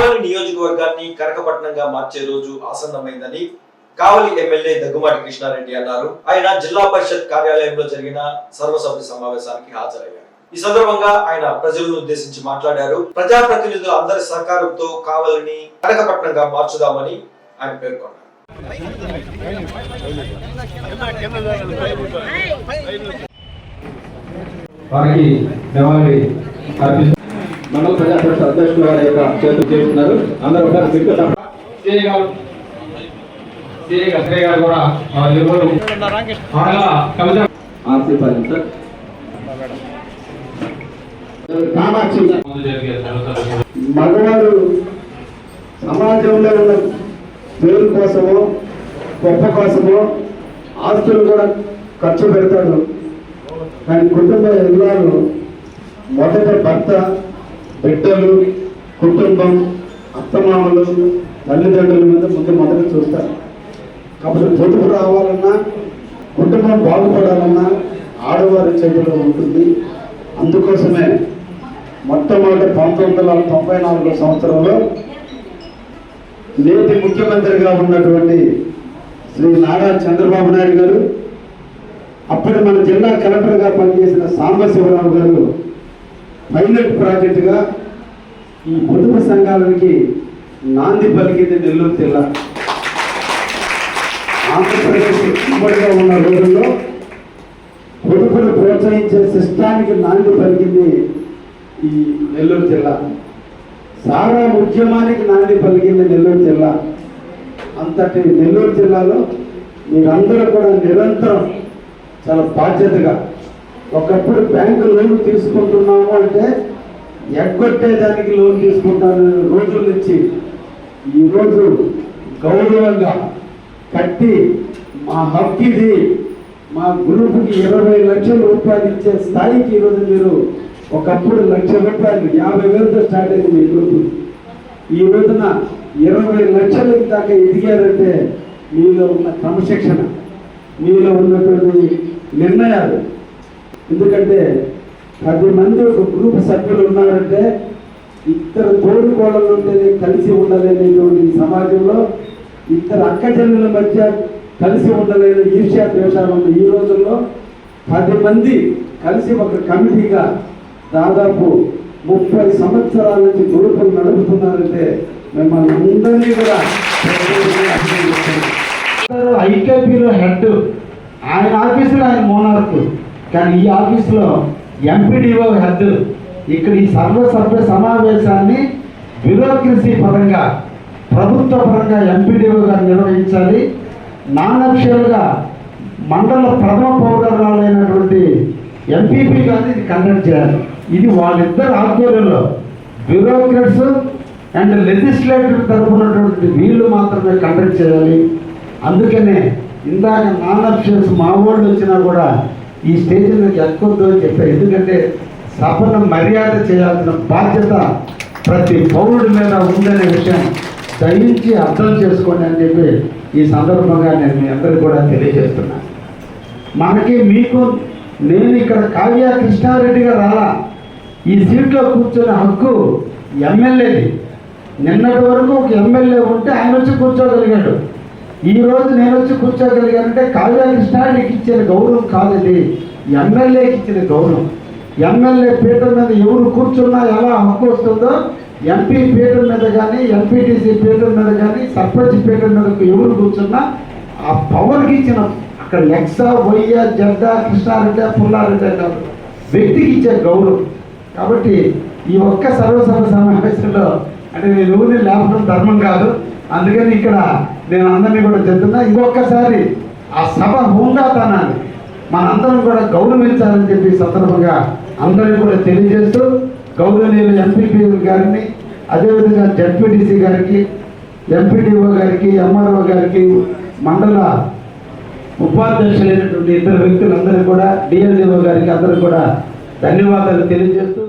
కావలి నియోజకవర్గాన్ని కనకపట్నంగా మార్చే రోజు ఆసన్నమైందని కావలి ఎమ్మెల్యే దగ్గుమాటి కృష్ణారెడ్డి అన్నారు. ఆయన జిల్లా పరిషత్ కార్యాలయంలో జరిగిన సర్వసభ్య సమావేశానికి హాజరయ్యారు. ఈ సందర్భంగా ఆయన ప్రజలను ఉద్దేశించి మాట్లాడారు. ప్రజాప్రతినిధులు అందరి సహకారంతో కావలిని కనకపట్నంగా మార్చుదామని ఆయన పేర్కొన్నారు. వారికి అర్పిస్తూ మండల ప్రజా పరిషత్ అధ్యక్షులు వారి యొక్క చేతులు చేస్తున్నారు. అందరూ ఒకసారి గారు గారు గారు కూడా సర్వసభ్య మగవాడు సమాజంలో ఉన్న పేరు కోసమో గొప్ప కోసమో ఆస్తులు కూడా ఖర్చు పెడతాడు కానీ కుటుంబ ఇల్లాలు మొదట భర్త కుటుంబం అత్తమామలు తల్లిదండ్రుల మీద ముందు మొదట చూస్తారు. కాబట్టి పొదుపు రావాలన్నా కుటుంబం బాగుపడాలన్నా ఆడవారి చేతిలో ఉంటుంది. అందుకోసమే మొట్టమొదటి పంతొమ్మిది వందల తొంభై నాలుగో సంవత్సరంలో నేటి ముఖ్యమంత్రిగా ఉన్నటువంటి శ్రీ నారా చంద్రబాబు నాయుడు గారు అప్పటి మన జిల్లా కలెక్టర్గా పనిచేసిన సాంబశివరావు గారు పైలట్ ప్రాజెక్టుగా ఈ కుటుంబ సంఘాలకి నాంది పలికింది నెల్లూరు జిల్లా. ఆంధ్రప్రదేశ్ ఇబ్బందిగా ఉన్న రోజుల్లో పొదుపును ప్రోత్సహించే సిస్టానికి నాంది పలికింది ఈ నెల్లూరు జిల్లా. సారా ఉద్యమానికి నాంది పలికింది నెల్లూరు జిల్లా. అంతటి నెల్లూరు జిల్లాలో మీరందరూ కూడా నిరంతరం చాలా బాధ్యతగా ఒకప్పుడు బ్యాంకు లోన్ తీసుకుంటున్నాము అంటే ఎగ్గొట్టేదానికి లోన్ తీసుకుంటాను రోజుల నుంచి. ఈరోజు గౌరవంగా కట్టి మా హక్కు మా గ్రూపుకి ఇరవై లక్షల రూపాయలు ఇచ్చే స్థాయికి ఈరోజు మీరు ఒకప్పుడు లక్ష రూపాయలు యాభై వేలతో స్టార్ట్ అయింది మీ గ్రూపు. ఈ రోజున ఇరవై లక్షల దాకా ఎదిగారంటే మీలో ఉన్న క్రమశిక్షణ మీలో ఉన్నటువంటి నిర్ణయాలు. ఎందుకంటే పది మంది ఒక గ్రూప్ సభ్యులు ఉన్నారంటే ఇద్దరు తోడు కోడలు ఉంటేనే కలిసి ఉండలేనటువంటి సమాజంలో ఇద్దరు అక్కజనుల మధ్య కలిసి ఉండలేని ఈర్ష్యా ద్వేషాలు ఉన్న ఈ రోజుల్లో పది మంది కలిసి ఒక కమిటీగా దాదాపు ముప్పై సంవత్సరాల నుంచి గ్రూపులు నడుపుతున్నారంటే మిమ్మల్ని అందరినీ కూడా ఐకేపీలో హెడ్. ఆయన ఆఫీసులో ఆయన మోనార్కు కానీ ఈ ఆఫీసులో ఎంపీడీఓ హెడ్ ఇక్కడ ఈ సర్వసభ్య సమావేశాన్ని బ్యూరోక్రసీ పరంగా ప్రభుత్వ పరంగా ఎంపీడీఓ గారు నిర్వహించాలి. నాన్ అఫిషియల్గా మండల ప్రథమ పౌరురాలైనటువంటి ఎంపీపీ గారిని ఇది కండక్ట్ చేయాలి. ఇది వాళ్ళిద్దరు ఆధ్వర్యంలో బ్యూరోక్రట్స్ అండ్ లెజిస్లేటర్ తరపునటువంటి వీళ్ళు మాత్రమే కండక్ట్ చేయాలి. అందుకనే ఇందాక నాన్ అఫిషియల్స్ మా వాళ్ళు వచ్చినా కూడా ఈ స్టేజ్లో నుంచి అని చెప్పారు. ఎందుకంటే సభను మర్యాద చేయాల్సిన బాధ్యత ప్రతి పౌరుడి మీద ఉందనే విషయం దయించి అర్థం చేసుకోండి అని చెప్పి ఈ సందర్భంగా నేను మీ అందరికి కూడా తెలియజేస్తున్నాను మనకి మీకు నేను ఇక్కడ కావ్య కృష్ణారెడ్డిగా రాలా. ఈ సీట్లో కూర్చునే హక్కు ఎమ్మెల్యేది. నిన్నటి వరకు ఒక ఎమ్మెల్యే ఉంటే ఆయన వచ్చి కూర్చోగలిగాడు. ఈ రోజు నేను వచ్చి కూర్చోగలిగానంటే కావ్య కృష్ణారెడ్డికి ఇచ్చిన గౌరవం కాదు ఇది ఎమ్మెల్యేకి ఇచ్చిన గౌరవం. ఎమ్మెల్యే పీఠం మీద ఎవరు కూర్చున్నా ఎలా హక్కు వస్తుందో ఎంపీ పీఠం మీద కానీ ఎంపీటీసీ పీఠం మీద కానీ సర్పంచ్ పీఠం మీద ఎవరు కూర్చున్నా ఆ పవర్కి ఇచ్చిన అక్కడ ఎక్సా వయ్య జడ్డా కృష్ణారెడ్డి పుల్లారెడ్డి కాదు వ్యక్తికి ఇచ్చే గౌరవం. కాబట్టి ఈ ఒక్క సర్వసభ సమావేశంలో అంటే నేను ఊరిని లేపడం ధర్మం కాదు. అందుకని ఇక్కడ నేను అందరినీ కూడా చెప్తున్నా ఇంకొకసారి ఆ సభ హుందాతనాన్ని మనందరం కూడా గౌరవించాలని చెప్పి సందర్భంగా అందరికీ కూడా తెలియజేస్తూ గౌరవనీయులు ఎంపీపీ గారిని అదేవిధంగా జడ్పీటీసీ గారికి ఎంపీడీఓ గారికి ఎంఆర్ఓ గారికి మండల ఉపాధ్యక్షులైనటువంటి ఇద్దరు వ్యక్తులందరూ కూడా డిఎల్డిఓ గారికి అందరూ కూడా ధన్యవాదాలు తెలియజేస్తూ